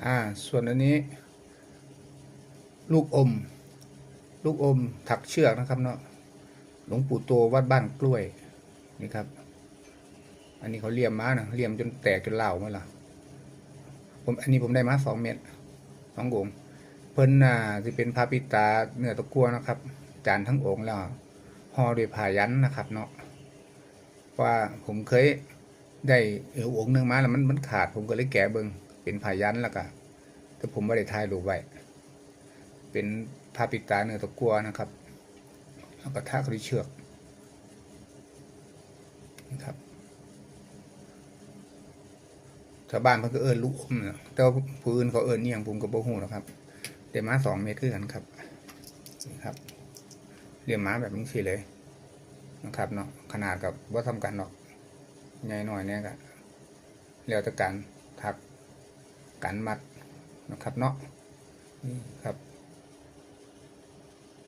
อ่าส่วนอันนี้ ลูกอม ลูกอมถักเชือกนะครับเนาะหลวงปู่โตวัดบ้านกล้วยนี่ครับ อันนี้เขาเลี่ยมมานะเลี่ยมจนแตกจนเหล่าเมื่อล่ะผมอันนี้ผมได้มาสองเม็ดสององค์เพิ่นน่ะจะเป็นพระปิตาเนื้อตะกัวนะครับ จานทั้งองค์แล้วห่อด้วยผ้ายันนะครับ เนาะว่าผมเคยได้เออองค์หนึ่งมาแล้วมันมันขาดผมก็เลยแกะเบิง เป็นผ้ายันแล้วก็แต่ผมไม่ได้ถ่ายรูปไว้เป็นพระปิตาเนื้อตะกัวนะครับ แล้วก็ท่าคริเชือกนะครับชาวบ้านเพิ่นก็เอิ้นลูกอมนะแต่ว่าผู้อื่นเขาเอิ้นเนียงผมก็บ่ฮู้หรอกครับเดี๋ยวมาสองเมตรคือกันครับนี่ครับเรียมม้าแบบนี้สิเลยนะครับเนาะขนาดกับว่าทำกันเนาะใหญ่หน่อยเนี่ยก็แล้วแต่การถัก การมัดนะครับเนาะนี่ครับ